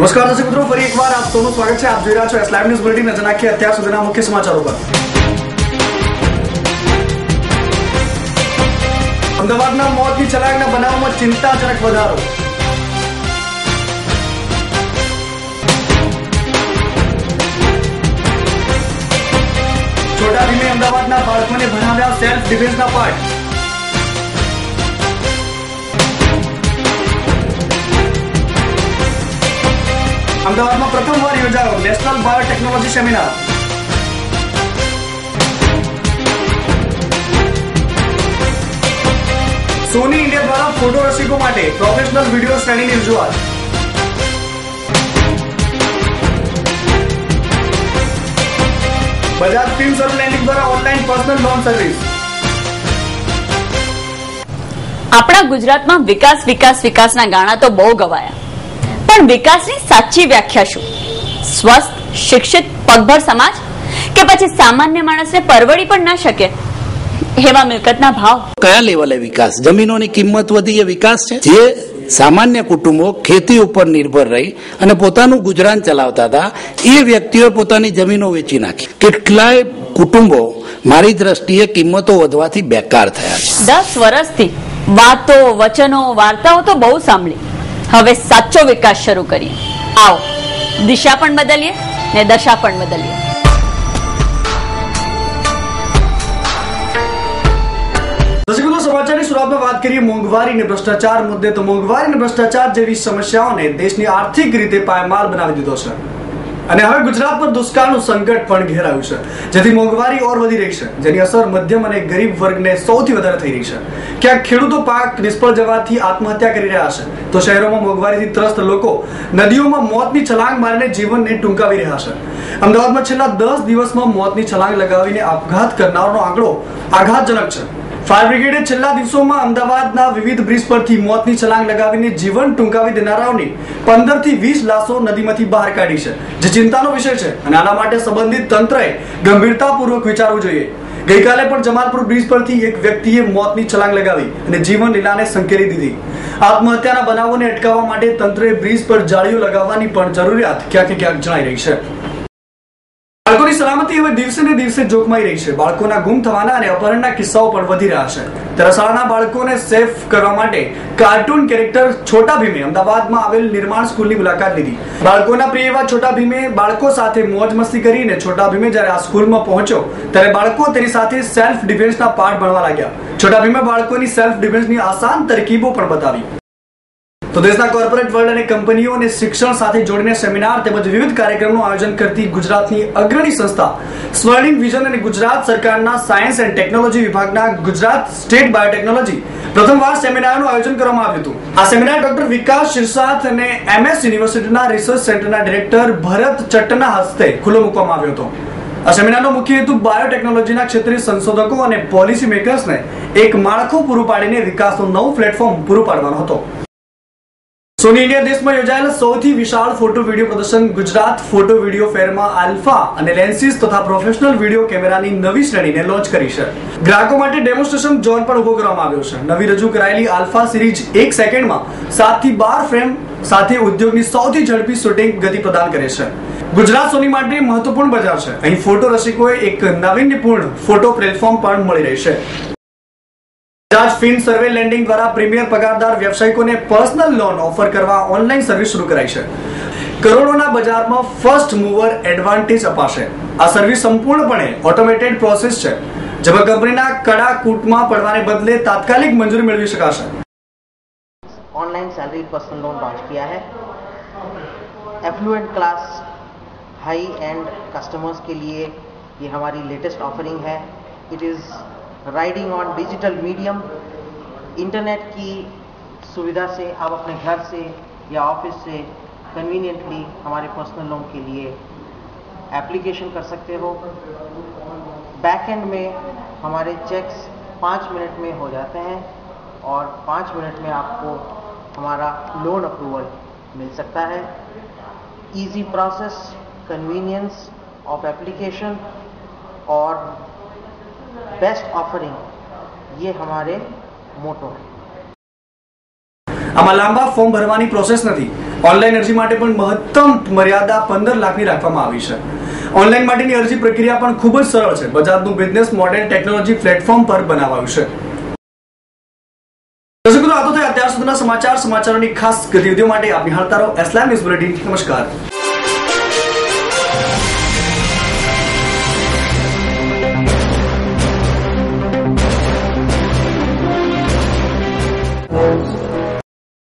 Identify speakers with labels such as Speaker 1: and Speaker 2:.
Speaker 1: નમસ્કાર દર્શક મિત્રો, ફરી એકવાર આપ સૌનું સ્વાગત છે. આપ જોઈ રહ્યા છો એસ લાઈવ ન્યૂઝ બુલેટિન નજર નાખીએ અત્યાર સુધીના મુખ્ય સમાચારો પર. અમદાવાદના મોતની છલાંગના બનાવમાં ચિંતાજનક વધારો. છોટા ભીમે અમદાવાદના બાળકોને ભણાવ્યા સેલ્ફ ડિફેન્સના પાઠ. અમદાવાદમાં પ્રથમવાર યોજાયો national biotechnology seminar. Sony India દ્વારા ફોટો રસિકો માટે પ્રોફેશનલ વીડિયો શ્રેણીની રજૂઆત. બજાજ ફિલ્મ લેન્ડિંગ દ્વારા ઓનલાઈન પર્સનલ લોન સર્વિસ.
Speaker 2: આપણા ગુજરાતમાં વિકાસ વિકાસ, વિકાસના ગાણા તો બહુ ગવાયા. પણ વિકાસની સાચી વ્યાખ્યા શું? સ્વસ્થ શિક્ષિત પગભર સમાજ? કે પછી સામાન્ય માણસને પરવડી પણ ના શકે? એવા મિલકતના ભાવ.
Speaker 3: કયા લેવલે વિકાસ? જમીનોની કિંમત વધી એ વિકાસ છે? જે સામાન્ય કુટુંબો ખેતી ઉપર નિર્ભર રહી અને પોતાનું ગુજરાન ચલાવતા હતા એ વ્યક્તિઓએ પોતાની જમીનો વેચી નાખી. કેટલાય કુટુંબો મારી દ્રષ્ટિએ કિંમતો વધવાથી બેકાર થયા છે.
Speaker 2: દસ વર્ષથી વાતો વચનો વાર્તાઓ તો બહુ સાંભળી. હવે સાચો વિકાસ શરૂ કરીએ. આવો. દિશા પણ બદલીએ ને દશા પણ બદલીએ.
Speaker 1: વાત કરીએ મોંઘવારી અને ભ્રષ્ટાચાર મુદ્દે. તો મોંઘવારી અને ભ્રષ્ટાચાર જેવી સમસ્યાઓને દેશની આર્થિક રીતે પાયમાલ બનાવી દીધો છે. અને હવે ગુજરાત પર દુષ્કાળનું સંકટ પણ ઘેરાયું છે. જેથી મોંઘવારી ઓર વધી રહી છે. જેની અસર મધ્યમ અને ગરીબ વર્ગને સૌથી વધારે થઈ રહી છે. ક્યાંક ખેડૂતો પાક નિષ્ફળ જવાથી આત્મહત્યા કરી રહ્યા છે. તો શહેરોમાં મોંઘવારીથી ત્રસ્ત લોકો નદીઓમાં મોતની છલાંગ મારીને જીવનને ટૂંકાવી રહ્યા છે. અમદાવાદમાં છેલ્લા દસ દિવસમાં મોતની છલાંગ લગાવીને આપઘાત કરનારનો આંકડો આઘાતજનક છે. ફાયર બ્રિગેડે છેલ્લા દિવસોમાં અમદાવાદના વિવિધ બ્રિજ પરથી મોતની છલાંગ લગાવીને જીવન ટૂંકાવી દેનારાઓની પંદરથી વીસ લાશો નદીમાંથી બહાર કાઢી છે. જે ચિંતાનો વિષય છે અને આના માટે સંબંધિત તંત્રએ ગંભીરતાપૂર્વક વિચારવું જોઈએ. ગઈકાલે પણ જમાલપુર બ્રિજ પરથી એક વ્યક્તિએ મોતની છલાંગ લગાવી અને જીવન લીલાને સંકેલી દીધી. આત્મહત્યાના બનાવોને અટકાવવા માટે તંત્રએ બ્રિજ પર જાળીઓ લગાવવાની પણ જરૂરિયાત ક્યાંક ક્યાંક જણાઈ રહી છે. સલામતી હવે દિવસે ને દિવસે જોખમાઈ રહી છે. બાળકોના ગુમ થવાના અને અપહરણના કિસ્સાઓ પણ વધી રહ્યા છે. ત્યારે બાળકોને સેફ કરવા માટે કાર્ટૂન કેરેક્ટર છોટા ભીમે અમદાવાદમાં આવેલ નિર્માણ સ્કૂલની મુલાકાત લીધી. બાળકોના પ્રિય એવા છોટા ભીમે બાળકો સાથે મોજ મસ્તી કરીને છોટા ભીમે જ્યારે આ સ્કૂલમાં પહોંચ્યો, ત્યારે બાળકો તેની સાથે સેલ્ફ ડિફેન્સના પાઠ ભણવા લાગ્યા. છોટા ભીમે બાળકોની સેલ્ફ ડિફેન્સની આસાન તરકીબો પણ બતાવી. તો દેશના કોર્પોરેટ વર્લ્ડ અને કંપનીઓને શિક્ષણ સાથે જોડીને સેમિનાર તેમજ વિવિધ કાર્યક્રમનું આયોજન કરતી ગુજરાતની અગ્રણી સંસ્થા સ્વર્ણિમ વિઝન અને ગુજરાત સરકારના સાયન્સ એન્ડ ટેકનોલોજી વિભાગના ગુજરાત સ્ટેટ બાયોટેકનોલોજી પ્રથમવાર સેમિનારનું આયોજન કરવામાં આવ્યું હતું. આ સેમિનાર ડોક્ટર વિકાસ શિરસાથ અને એમએસ યુનિવર્સિટીના રિસર્ચ સેન્ટરના ડિરેક્ટર ભરત ચટ્ટના હસ્તે ખુલ્લો મૂકવામાં આવ્યો હતો. આ સેમિનારનો મુખ્ય હેતુ બાયોટેકનોલોજીના ક્ષેત્રે સંશોધકો અને પોલિસી મેકર્સને એક માળખું પૂરું પાડીને વિકાસનું નવું પ્લેટફોર્મ પૂરું પાડવાનો હતો. સોની ઇન્ડિયા દેશમાં યોજાયેલા સૌથી વિશાળ ફોટો વીડિયો પ્રદર્શન ગુજરાત ફોટો વીડિયો ફેરમાં આલ્ફા અને લેન્સીસ તથા પ્રોફેશનલ વીડિયો કેમેરાની નવી શ્રેણીને લોન્ચ કરી છે. ગ્રાહકો માટે ડેમોન્સ્ટ્રેશન ઝોન પણ ઊભો કરવામાં આવ્યો છે. નવી રજૂ કરાયેલી આલ્ફા સિરીઝ એક સેકન્ડમાં સાતથી બાર ફ્રેમ સાથે ઉદ્યોગની સૌથી ઝડપી શૂટિંગ ગતિ પ્રદાન કરે છે. ગુજરાત સોની માટે મહત્વપૂર્ણ બજાર છે. અહીં ફોટો રસિકોએ એક નાવીન્યપૂર્ણ ફોટો પ્લેટફોર્મ પણ મળી રહેશે બજાજ ફિન સર્વે લેન્ડિંગ દ્વારા પ્રીમિયર પગારદાર વ્યવસાયિકોને પર્સનલ લોન ઓફર કરવા ઓનલાઈન સર્વિસ શરૂ કરાઈ છે કરોડોના બજારમાં ફર્સ્ટ મૂવર એડવાન્ટેજ અપાશે આ સર્વિસ સંપૂર્ણપણે ઓટોમેટેડ પ્રોસેસ છે જેમાં કંપનીના કડા કૂટમાં પડવાને બદલે તાત્કાલિક મંજૂરી મેળવી શકાશે
Speaker 4: online salary personal loan launch किया है affluent class high end customers के लिए ये हमारी लेटेस्ट ऑफरिंग है it is riding on digital medium internet की सुविधा से आप अपने घर से या ऑफ़िस से कन्वीनियंटली हमारे पर्सनल लोन के लिए एप्लीकेशन कर सकते हो। बैक एंड में हमारे चेक्स पाँच मिनट में हो जाते हैं और पाँच मिनट में आपको हमारा लोन अप्रूवल मिल सकता है। Easy process convenience of application और बेस्ट ऑफरिंग ये हमारे मोटो है
Speaker 1: આમાં લાંબા ફોર્મ ભરવાની પ્રોસેસ નથી ઓનલાઈન અરજી માટે પણ મહત્તમ મર્યાદા પંદર લાખની રાખવામાં આવી છે ઓનલાઈન માટેની અરજી પ્રક્રિયા પણ ખૂબ જ સરળ છે બજાજનું બિઝનેસ મોડેલ ટેકનોલોજી પ્લેટફોર્મ પર બનાવાયું છે દર્શક મિત્રો આ તો થયા અત્યાર સુધીના સમાચાર સમાચારોની ખાસ ગતિવિધિઓ માટે આપ નિહાળતા રહો એસલામ ન્યૂઝ બુલેટિન નમસ્કાર